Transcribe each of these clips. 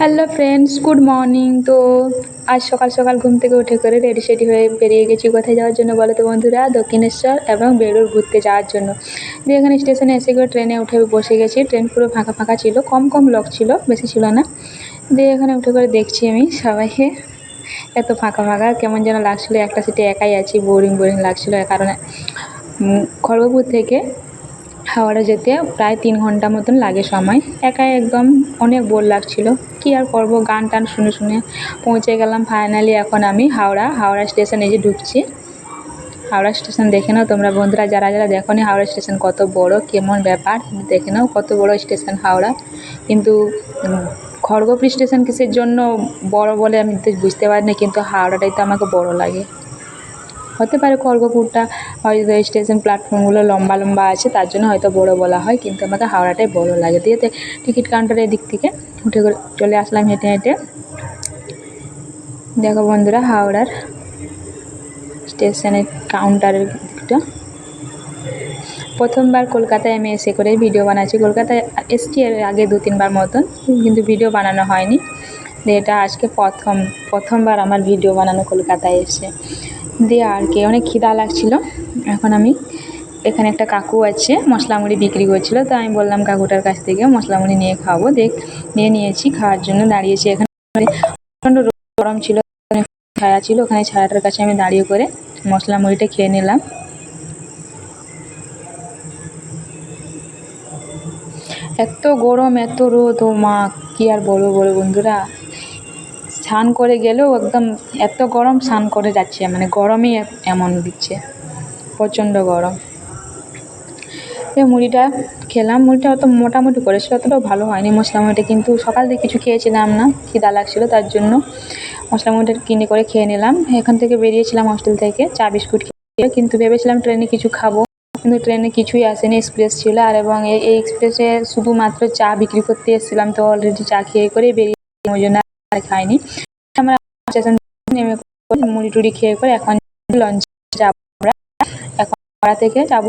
Hello friends good morning তো আজ সকাল সকাল ঘুম থেকে উঠে করে রেডি সেডি হয়ে বেরিয়ে গেছি কোথায় যাওয়ার জন্য বলো তো বন্ধুরা? দক্ষিণেশ্বর এবং বেলুর ঘুরতে যাওয়ার জন্য। দিয়ে এখানে স্টেশনে এসে করে ট্রেনে উঠে বসে গেছি। ট্রেন পুরো ফাঁকা ফাঁকা ছিল, কম কম লোক ছিল, বেশি ছিল না। দিয়ে এখানে উঠে করে দেখছি আমি সবাইকে। এত ফাঁকা ফাঁকা, কেমন যেন লাগছিল। একটা সিটে একাই আছি বোরিং বোরিং লাগছিল। কারণে খড়গপুর থেকে হাওড়া যেতে প্রায় তিন ঘণ্টা মতন লাগে সময়। একাই একদম অনেক বোর লাগছিল। কি আর করব, গান টান শুনে শুনে পৌঁছে গেলাম ফাইনালি এখন আমি হাওড়া। হাওড়া স্টেশনে যে ঢুকছি। হাওড়া স্টেশন দেখে নাও তোমরা বন্ধুরা, যারা যারা দেখো নি হাওড়া স্টেশন কত বড়, কেমন ব্যাপার, দেখে নাও কত বড় স্টেশন হাওড়া। কিন্তু খড়গপুর স্টেশন কিসের জন্য বড় বলে আমি তো বুঝতে পারি না কিন্তু হাওড়াটাই তো আমাকে বড় লাগে। হতে পারে খড়গপুরটা, হয়তো স্টেশন প্ল্যাটফর্মগুলো লম্বা লম্বা আছে, তার জন্য হয়তো বড় বলা হয়, কিন্তু আমাকে হাওড়াটাই বড় লাগে। দিয়ে তে- টিকিট কাউন্টারের দিক থেকে উঠে চলে আসলাম হেঁটে হেঁটে। দেখো বন্ধুরা, হাওড়ার স্টেশনের কাউন্টারের দিকটা। প্রথমবার কলকাতায় আমি এসে করে ভিডিও বানাচ্ছি। কলকাতায় এসছি এর আগে দু তিনবার মতন, কিন্তু ভিডিও বানানো হয়নি। দিয়ে এটা আজকে প্রথম, প্রথমবার আমার ভিডিও বানানো কলকাতায় এসে দিয়ে আর কি, অনেক খিদা লাগছিল। এখন আমি এখানে একটা কাকু আছে মশলা মুড়ি বিক্রি করছিল, তো আমি বললাম কাকুটার কাছ থেকে মশলা মুড়ি নিয়ে খাব, দেখ, নিয়ে নিয়েছি, খাওয়ার জন্য দাঁড়িয়েছি। এখানে প্রচণ্ড গরম ছিল ছায়া ছিল, ওখানে ছায়াটার কাছে আমি দাঁড়িয়ে করে মশলা মুড়িটা খেয়ে নিলাম। এত গরম, এত রোদ, ও মা, কি আর বলব বলো বন্ধুরা? স্নান করে গেলেও একদম এত গরম স্নান করে যাচ্ছে মানে গরমই এমন দিচ্ছে, প্রচণ্ড গরম। মুড়িটা খেলাম, মুড়িটা অত মোটামুটি করেছিল, অতটাও ভালো হয়নি মশলা মুড়িটা, কিন্তু সকাল থেকে কিছু খেয়েছিলাম না, খিদা লাগছিল তার জন্য। মশলা মুড়িটা কিনে করে খেয়ে নিলাম, এখান থেকে বেরিয়েছিলাম হস্টেল থেকে, চা বিস্কুট খেয়ে, কিন্তু ভেবেছিলাম ট্রেনে কিছু খাব, কিন্তু ট্রেনে কিছুই আসেনি এক্সপ্রেস ছিল, আর এবং এই এক্সপ্রেসে শুধুমাত্র চা বিক্রি করতে এসেছিলাম, তো অলরেডি চা খেয়ে করে বেরিয়ে ওই জন্য খাইনি। আমরা নেমে মুড়ি টুড়ি খেয়ে করে এখন লঞ্চ যাব আমরা। এখন পাড়া থেকে যাব।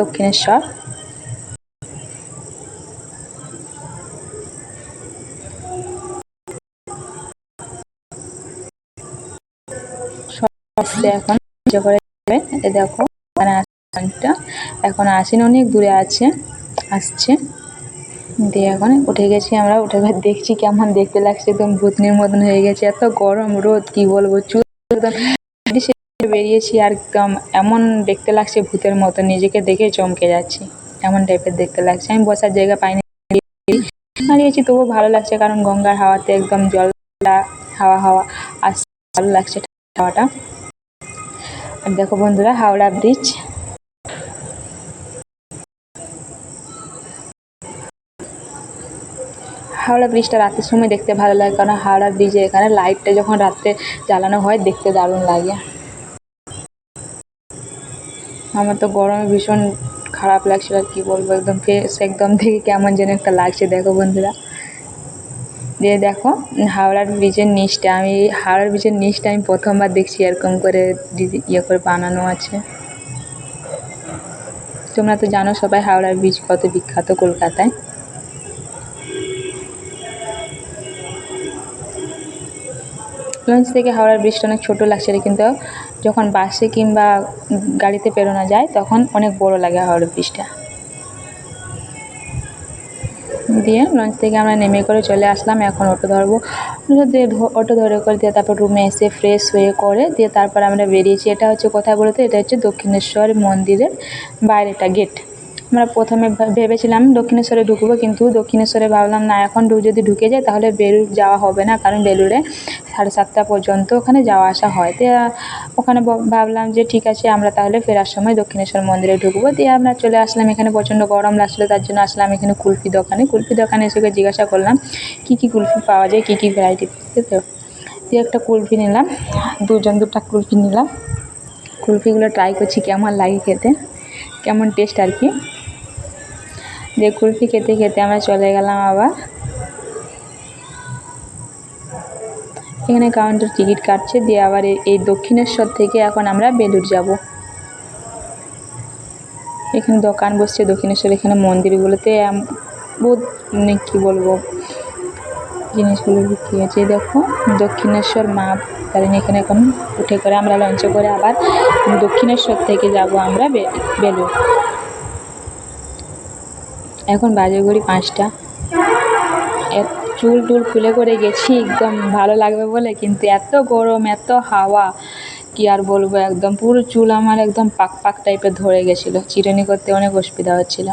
দক্ষিণেশ্বর। এখন। দেখো এখন আসেন অনেক, দূরে আছে, আসছে। দিয়ে এখন উঠে গেছি আমরা, উঠে দেখছি কেমন দেখতে লাগছে, একদম ভূতনির মতন হয়ে গেছে। এত গরম রোদ, কি বলব? চুল একদম বেরিয়েছি আর একদম এমন দেখতে লাগছে ভূতের মতো নিজেকে দেখে চমকে যাচ্ছি। এমন টাইপের দেখতে লাগছে। আমি বসার জায়গা পাইনি। দাঁড়িয়েছি, তবুও ভালো লাগছে কারণ গঙ্গার হাওয়াতে একদম জলটা হাওয়া হাওয়া আসছে, ভালো লাগছে হাওয়াটা। আর দেখো বন্ধুরা, হাওড়া ব্রিজ হাওড়া ব্রিজটা রাতের সময় দেখতে ভালো লাগে, কারণ হাওড়া ব্রিজে এখানে লাইটটা যখন রাত্রে জ্বালানো হয় দেখতে দারুণ লাগে। আমার তো গরমে ভীষণ খারাপ লাগছিল, আর কি বলব, একদম ফেস একদম থেকে কেমন যেন একটা লাগছে, দেখো বন্ধুরা। দিয়ে দেখো, হাওড়ার ব্রিজের নিচটা, আমি হাওড়ার ব্রিজের নিচটা আমি প্রথমবার দেখছি, এরকম করে ইয়ে করে বানানো আছে। তোমরা তো জানো সবাই হাওড়ার ব্রিজ কত বিখ্যাত কলকাতায়। লঞ্চ থেকে হাওড়ার ব্রিজটা অনেক ছোটো লাগছিল কিন্তু যখন বাসে কিংবা গাড়িতে পেরোনো যায়, তখন অনেক বড় লাগে হাওড়া ব্রিজটা। দিয়ে লঞ্চ থেকে আমরা নেমে করে চলে আসলাম, এখন অটো ধরবো। দিয়ে অটো ধরে করে দিয়ে তারপর রুমে এসে ফ্রেশ হয়ে করে দিয়ে তারপর আমরা বেরিয়েছি। এটা হচ্ছে কোথায় বলতে, এটা হচ্ছে দক্ষিণেশ্বর মন্দিরের বাইরেটা গেট আমরা প্রথমে ভেবেছিলাম দক্ষিণেশ্বরে ঢুকবো, কিন্তু দক্ষিণেশ্বরে ভাবলাম, না, এখন যদি ঢুকে যায়, তাহলে বেলুর যাওয়া হবে না, কারণ বেলুড়ে সাড়ে সাতটা পর্যন্ত ওখানে যাওয়া আসা হয়। দিয়ে ওখানে ভাবলাম যে, ঠিক আছে, আমরা তাহলে ফেরার সময় দক্ষিণেশ্বর মন্দিরে ঢুকবো। দিয়ে আমরা চলে আসলাম, এখানে প্রচণ্ড গরম লাগছিল, তার জন্য আসলাম এখানে কুলফি দোকানে। কুলফি দোকানে এসে জিজ্ঞাসা করলাম, কী কী কুলফি পাওয়া যায়, কী কী ভ্যারাইটি তো দিয়ে একটা কুলফি নিলাম, দুজন দুটা কুলফি নিলাম। কুলফিগুলো ট্রাই করছি, কেমন লাগে খেতে, কেমন টেস্ট আর কি। দিয়ে কুলফি খেতে খেতে আমরা চলে গেলাম আবার। এখানে কাউন্টার টিকিট কাটছে, দিয়ে আবার এই- দক্ষিণেশ্বর থেকে এখন আমরা বেলুর যাব। এখানে দোকান বসছে, দক্ষিণেশ্বর এখানে মন্দিরগুলোতে বহুত মানে কী বলব, জিনিসগুলো বিক্রি এই দেখো, দক্ষিণেশ্বর মা তারিণী এখানে এখন উঠে করে আমরা লঞ্চে করে আবার দক্ষিণেশ্বর থেকে যাব আমরা বে- বেলুড়। এখন বাজে ঘড়ি পাঁচটা। চুল টুল খুলে করে গেছি, একদম ভালো লাগবে বলে, কিন্তু এত গরম, এত হাওয়া, কি আর বলব, একদম পুরো চুল আমার একদম পাক পাক টাইপের ধরে গেছিল, চিরুনি করতে অনেক অসুবিধা হচ্ছিল।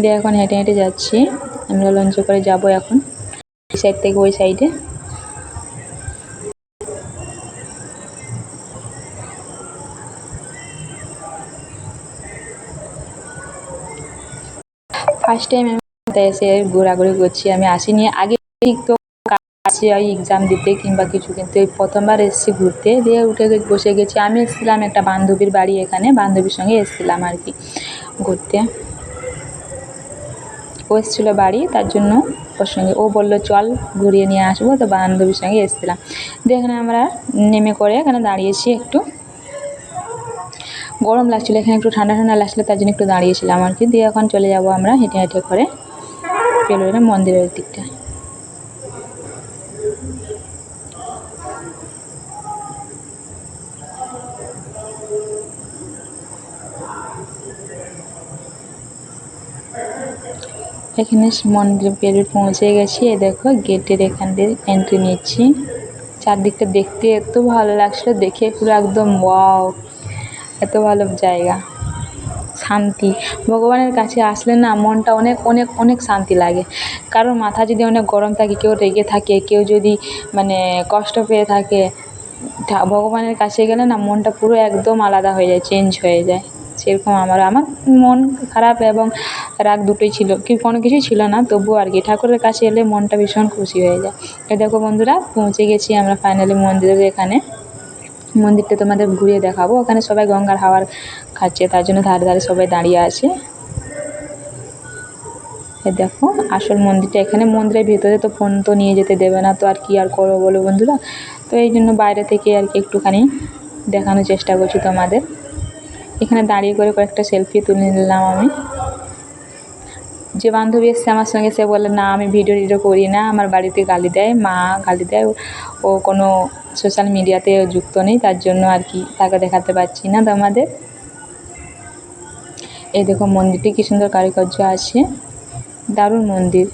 দিয়ে এখন হেঁটে হেঁটে যাচ্ছি, আমরা লঞ্চে করে যাব এখন, এই সাইড থেকে ওই সাইডে ফার্স্ট টাইম আমি এসে ঘোরাঘুরি করছি, আমি আসিনি। আগে তো আসি ওই এক্সাম দিতে কিংবা কিছু কিন্তু। এই প্রথমবার এসেছি ঘুরতে, দিয়ে উঠে বসে গেছি। আমি এসেছিলাম একটা বান্ধবীর বাড়ি এখানে, বান্ধবীর সঙ্গে এসেছিলাম আর কি ঘুরতে। ও এসেছিল বাড়ি, তার জন্য ওর সঙ্গে। ও বলল, চল ঘুরিয়ে নিয়ে আসব। তো বান্ধবীর সঙ্গে এসেছিলাম। দিয়ে এখানে আমরা নেমে করে এখানে দাঁড়িয়েছি একটু। গরম লাগছিল, এখানে একটু ঠান্ডা ঠান্ডা লাগছিল, তার জন্য একটু দাঁড়িয়েছিলাম আর কি। দিয়ে এখন চলে যাব আমরা হেঁটে হেঁটে করে বেলুড়ের মন্দিরের দিকটা। এখানে মন্দির বেলুড় পৌঁছে গেছি। এ দেখো, গেটের এখান দিয়ে এন্ট্রি নিচ্ছি। চারদিকটা দেখতে এত ভালো লাগছিল, দেখে পুরো একদম ওয়াও এত ভালো জায়গা, শান্তি। ভগবানের কাছে আসলে না মনটা অনেক অনেক অনেক শান্তি লাগে। কারোর মাথা যদি অনেক গরম থাকে, কেউ রেগে থাকে, কেউ যদি মানে কষ্ট পেয়ে থাকে ভগবানের কাছে গেলে না মনটা পুরো একদম আলাদা হয়ে যায় চেঞ্জ হয়ে যায়। সেরকম আমার আমার মন খারাপ এবং রাগ দুটোই ছিল। কি, কোনো কিছুই ছিল না, তবুও আর কি। ঠাকুরের কাছে এলে মনটা ভীষণ খুশি হয়ে যায়। এ দেখো বন্ধুরা, পৌঁছে গেছি আমরা ফাইনালি মন্দিরের এখানে। মন্দিরটা তোমাদের ঘুরিয়ে দেখাবো। ওখানে সবাই গঙ্গার হাওয়ার খাচ্ছে, তার জন্য ধারে ধারে সবাই দাঁড়িয়ে আছে। দেখো, আসল মন্দিরটা এখানে মন্দিরের ভিতরে তো ফোন তো নিয়ে যেতে দেবে না, তো আর কি আর করব বলো বন্ধুরা? তো এই জন্য বাইরে থেকে আর কি একটুখানি দেখানোর চেষ্টা করছি তোমাদের। এখানে দাঁড়িয়ে করে কয়েকটা সেলফি তুলে নিলাম আমি। যে বান্ধবী এসছে আমার সঙ্গে, সে বলে না, আমি ভিডিও টিডিও করি না, আমার বাড়িতে গালি দেয়, মা গালি দেয়, ও- কোনো সোশ্যাল মিডিয়াতে যুক্ত নেই, তার জন্য আর কি তাকে দেখাতে পারছি না তোমাদের। এই দেখো মন্দিরটি কি সুন্দর কারুকার্য আছে, দারুণ মন্দির।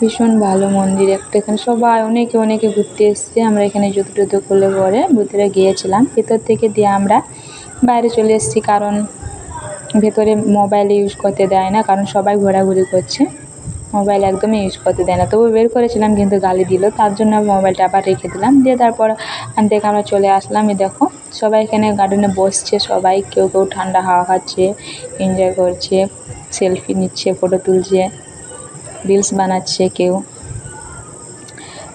ভীষণ ভালো মন্দির একটা এখানে। সবাই অনেকে অনেকে ঘুরতে এসছে। আমরা এখানে জুতো টুতো খুলে পরে ভিতরে গিয়েছিলাম। ভিতর থেকে দিয়ে আমরা বাইরে চলে এসেছি কারণ ভেতরে মোবাইল ইউজ করতে দেয় না, কারণ সবাই ঘোরাঘুরি করছে। মোবাইল একদমই ইউজ করতে দেয় না। তবু বের করেছিলাম কিন্তু গালি দিল। তার জন্য মোবাইলটা আবার রেখে দিলাম। দিয়ে তারপর থেকে আমরা চলে আসলাম। দেখো, সবাই এখানে গার্ডেনে বসছে। সবাই কেউ কেউ ঠান্ডা হাওয়া খাচ্ছে এনজয় করছে সেলফি নিচ্ছে ফটো তুলছে। রিলস বানাচ্ছে কেউ।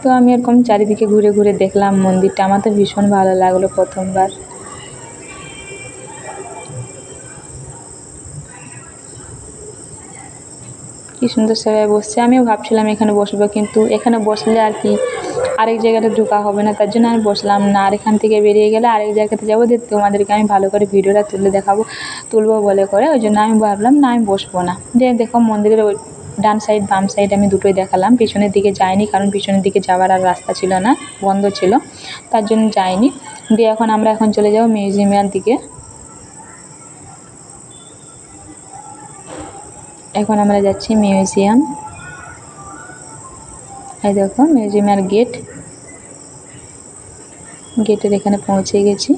তো আমি এরকম চারিদিকে ঘুরে ঘুরে দেখলাম মন্দিরটা। আমার তো ভীষণ ভালো লাগল প্রথমবার। কি সুন্দর সবাই বসছে। আমিও ভাবছিলাম এখানে বসবো, কিন্তু এখানে বসলে আর কি আরেক জায়গাতে ঢোকা হবে না। তার জন্য আমি বসলাম না। আর এখান থেকে বেরিয়ে গেলে আরেক জায়গাতে যাব। দিয়ে তোমাদেরকে আমি ভালো করে ভিডিওটা তুলে দেখাবো, তুলবো বলে করে। ওই জন্য আমি ভাবলাম না, আমি বসবো না। যে দেখো মন্দিরের ওই ডান সাইড বাম সাইড আমি দুটোই দেখালাম। পিছনের দিকে যাইনি, কারণ পিছনের দিকে যাওয়ার আর রাস্তা ছিল না, বন্ধ ছিল। তার জন্য যাইনি। দিয়ে এখন আমরা এখন চলে যাব মিউজিয়ামের দিকে। এখন আমরা যাচ্ছি মিউজিয়াম। এই দেখো, মিউজিয়ামের গেট গেটের এখানে পৌঁছে গেছি।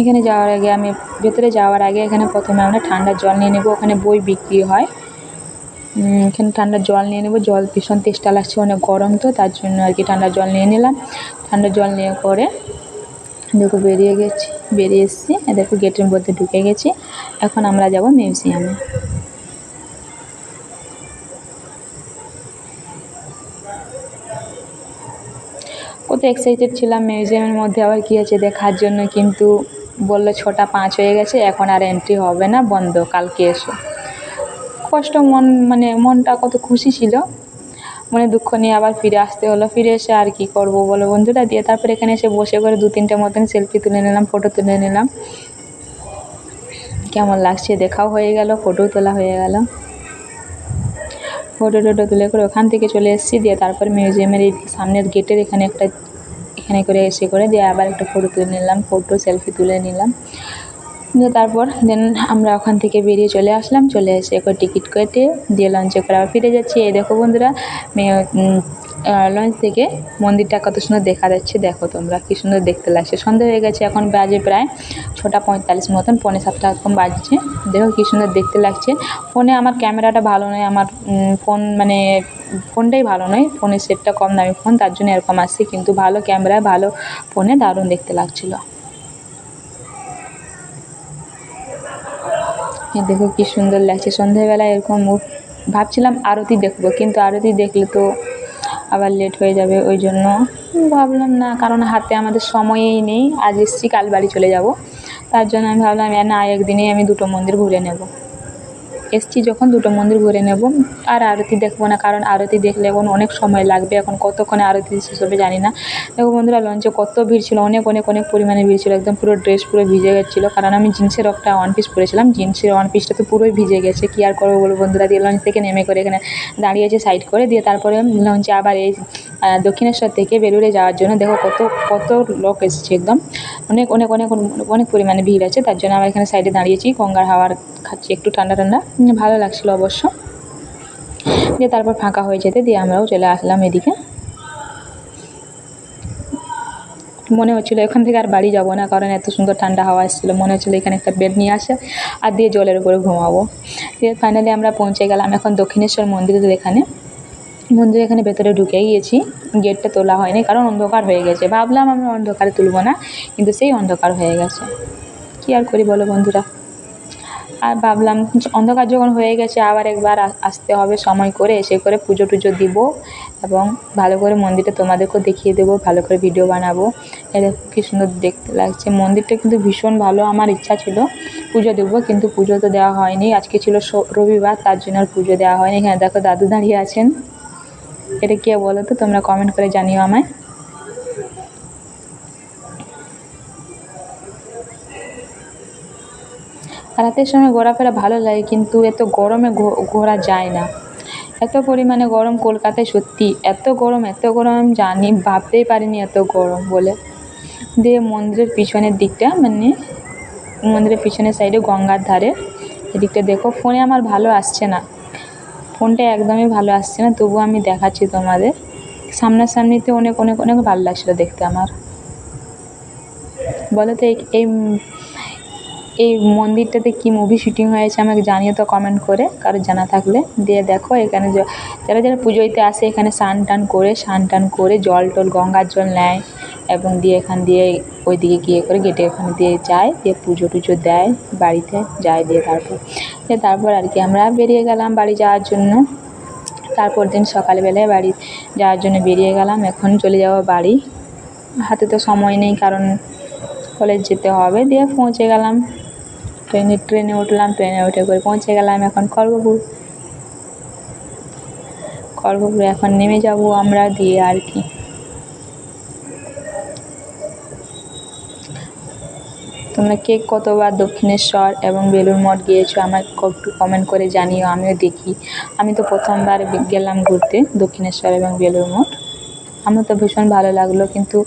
এখানে যাওয়ার আগে আমি, ভেতরে যাওয়ার আগে এখানে প্রথমে আমরা ঠান্ডা জল নিয়ে নেব। ওখানে বই বিক্রি হয়। এখানে ঠান্ডা জল নিয়ে নেব। জল ভীষণ তেষ্টা লাগছে, অনেক গরম তো, তার জন্য আর কি ঠান্ডা জল নিয়ে নিলাম। ঠান্ডা জল নিয়ে করে দেখো বেরিয়ে গেছি, বেরিয়ে এসেছি। দেখো গেটের মধ্যে ঢুকে গেছি। এখন আমরা যাব মিউজিয়ামে। কত এক্সাইটেড ছিলাম মিউজিয়ামের মধ্যে, আবার কী আছে দেখার জন্য, কিন্তু বলল ছটা পাঁচ হয়ে গেছে, এখন আর এন্ট্রি হবে না, বন্ধ, কালকে এসো। কষ্ট, মন মানে মনটা কত খুশি ছিল। মনে দুঃখ নিয়ে আবার ফিরে আসতে হলো। ফিরে এসে আর কি করব বলো বন্ধুরা? দিয়ে তারপরে এখানে এসে বসে করে দু তিনটে মতন সেলফি তুলে নিলাম ফটো তুলে নিলাম। কেমন লাগছে দেখাও হয়ে গেল ফটোও তোলা হয়ে গেল। ফটো টোটো তুলে করে ওখান থেকে চলে এসেছি। দিয়ে তারপর মিউজিয়ামের এই সামনের গেটের এখানে একটা, এখানে করে এসে করে দিয়ে আবার একটা ফটো তুলে নিলাম ফটো সেলফি তুলে নিলাম। দিয়ে তারপর দেন আমরা ওখান থেকে বেরিয়ে চলে আসলাম। চলে এসে একবার টিকিট কেটে দিয়ে লঞ্চে করে আবার ফিরে যাচ্ছি। এই দেখো বন্ধুরা লঞ্চ থেকে মন্দিরটা কত সুন্দর দেখা যাচ্ছে। দেখো তোমরা কী সুন্দর দেখতে লাগছে। সন্ধে হয়ে গেছে, এখন বাজে প্রায় ছটা পঁয়তাল্লিশ মতন, পৌনে সাতটা এরকম বাজছে। দেখো কী সুন্দর দেখতে লাগছে। ফোনে আমার ক্যামেরাটা ভালো নয়, আমার ফোন মানে ফোনটাই ভালো নয়। ফোনের সেটটা কম দামি ফোন, তার জন্য এরকম আসছে কিন্তু ভালো ক্যামেরা, ভালো ফোনে দারুণ দেখতে লাগছিল। দেখো কি সুন্দর লাগছে। সন্ধেবেলায় এরকম ভাবছিলাম আরতি দেখব, কিন্তু আরতি দেখলে তো আবার লেট হয়ে যাবে, ওই জন্য ভাবলাম না, কারণ হাতে আমাদের সময়ই নেই। আজ এসছি, কাল বাড়ি চলে যাব। তার জন্য আমি ভাবলাম না, একদিনেই আমি দুটো মন্দির ঘুরে নেব। এসছি যখন দুটো মন্দির ঘুরে নেব। আর আরতি দেখব না, কারণ আরতি দেখলে এখন অনেক সময় লাগবে। এখন কতক্ষণে আরতি শেষ হবে জানি না। দেখো বন্ধুরা, লঞ্চে কত ভিড় ছিল, অনেক অনেক অনেক পরিমাণে ভিড় ছিল। একদম পুরো ড্রেস পুরো ভিজে গেছিল। কারণ আমি জিন্সের একটা ওয়ান পিস পরেছিলাম। জিন্সের ওয়ান পিসটা তো পুরোই ভিজে গেছে। কী আর করব বলো বন্ধুরা? দিয়ে লঞ্চ থেকে নেমে করে এখানে দাঁড়িয়েছে সাইড করে। দিয়ে তারপরে লঞ্চে আবার এই দক্ষিণেশ্বর থেকে বেলুড়ে যাওয়ার জন্য দেখো কত কত লোক এসেছে একদম। অনেক অনেক অনেক অনেক পরিমাণে ভিড় আছে, তার জন্য আমরা এখানে সাইডে দাঁড়িয়েছি, গঙ্গার হাওয়ার খাচ্ছি, একটু ঠান্ডা ঠান্ডা। ভালো লাগছিল অবশ্য। দিয়ে তারপর ফাঁকা হয়ে যেতে দিয়ে আমরাও চলে আসলাম এদিকে। মনে হচ্ছিল এখান থেকে আর বাড়ি যাব না, কারণ এত সুন্দর ঠান্ডা হাওয়া এসেছিল, মনে হচ্ছিল এখানে একটা বেড নিয়ে আসে, আর দিয়ে জলের উপরে ঘুমাবো। দিয়ে ফাইনালি আমরা পৌঁছে গেলাম এখন দক্ষিণেশ্বর মন্দিরের এখানে। মন্দির এখানে ভেতরে ঢুকে গিয়েছি। গেটটা তোলা হয়নি, কারণ অন্ধকার হয়ে গেছে। ভাবলাম আমরা অন্ধকারে তুলবো না, কিন্তু সেই অন্ধকার হয়ে গেছে। কী আর করি বলো বন্ধুরা? আর ভাবলাম অন্ধকার যখন হয়ে গেছে, আবার একবার আসতে হবে, সময় করে এসে করে পুজো টুজো দিব এবং ভালো করে মন্দিরটা তোমাদেরকেও দেখিয়ে দেবো, ভালো করে ভিডিও বানাবো। এটা কী সুন্দর দেখতে লাগছে। মন্দিরটা কিন্তু ভীষণ ভালো, আমার ইচ্ছা ছিল পুজো দেবো, কিন্তু পুজো তো দেওয়া হয়নি। আজকে ছিল রবিবার, তার জন্য আর পুজো দেওয়া হয়নি। এখানে দেখো দাদু দাঁড়িয়ে আছেন। এটা কে বলো তো? তোমরা কমেন্ট করে জানিও আমায়। রাতের সময় ঘোরাফেরা ভালো লাগে, কিন্তু এত গরমে ঘোরা যায় না। এত পরিমাণে গরম কলকাতায় সত্যি, এত গরম এত গরম আমি জানি, ভাবতেই পারিনি এত গরম বলে। দিয়ে মন্দিরের পিছনের দিকটা মানে মন্দিরের পিছনের সাইডে গঙ্গার ধারে। এদিকটা দেখো, ফোনে আমার ভালো আসছে না। ফোনটা একদমই ভালো আসছে না, তবুও আমি দেখাচ্ছি তোমাদের। সামনাসামনিতে অনেক অনেক অনেক ভালো লাগছিল দেখতে আমার। বলো তো, এই এই মন্দিরটাতে কী মুভি শুটিং হয়েছে আমাকে জানিও তো কমেন্ট করে, কারও জানা থাকলে। দিয়ে দেখো এখানে যারা যারা পুজোতে আসে, এখানে স্নান টান করে, স্নান টান করে জল টল, গঙ্গার জল নেয় এবং দিয়ে এখান দিয়ে ওইদিকে গিয়ে করে গেটে ওখানে দিয়ে যায়, দিয়ে পুজো টুজো দেয়, বাড়িতে যায় দিয়ে তারপর। দিয়ে তারপর আর কি আমরা বেরিয়ে গেলাম বাড়ি যাওয়ার জন্য। তারপর দিন সকালবেলায় বাড়ি যাওয়ার জন্য বেরিয়ে গেলাম, এখন চলে যাব বাড়ি। হাতে তো সময় নেই, কারণ কলেজ যেতে হবে দিয়ে পৌঁছে গেলাম। ট্রেনে ট্রেনে উঠলাম, ট্রেনে উঠে করে পৌঁছে গেলাম এখন খড়গপুর। খড়গপুরে এখন নেমে যাব আমরা দিয়ে আর কি। তোমরা কে কতবার দক্ষিণেশ্বর এবং বেলুড় মঠ গিয়েছো আমাকে একটু কমেন্ট করে জানিও, আমিও দেখি। আমি তো প্রথমবার গেলাম ঘুরতে দক্ষিণেশ্বর এবং বেলুড় মঠ। আমার তো ভীষণ ভালো লাগল, কিন্তু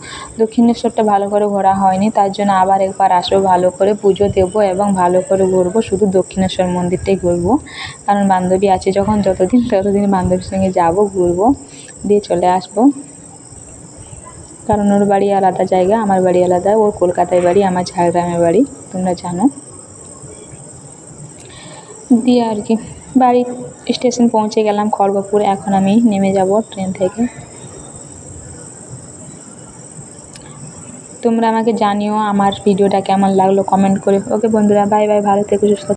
দক্ষিণেশ্বরটা ভালো করে ঘোরা হয়নি, তার জন্য আবার একবার আসব, ভালো করে পুজো দেবো এবং ভালো করে ঘুরবো, শুধু দক্ষিণেশ্বর মন্দিরটাই ঘুরবো। কারণ বান্ধবী আছে যখন, যতদিন, ততদিন বান্ধবীর সঙ্গে যাব, ঘুরবো, দিয়ে চলে আসব। কারণ ওর বাড়ি আলাদা জায়গা, আমার বাড়ি আলাদা। ওর কলকাতায় বাড়ি, আমার ঝাড়গ্রামের বাড়ি। তোমরা জানো। দিয়ে আর কি, বাড়ি স্টেশন পৌঁছে গেলাম খড়গপুর। এখন আমি নেমে যাব ট্রেন থেকে। তোমরা আমাকে জানিও আমার ভিডিওটা কেমন লাগল কমেন্ট করে। ওকে বন্ধুরা, বাই বাই, ভালো থেকো, সুস্থ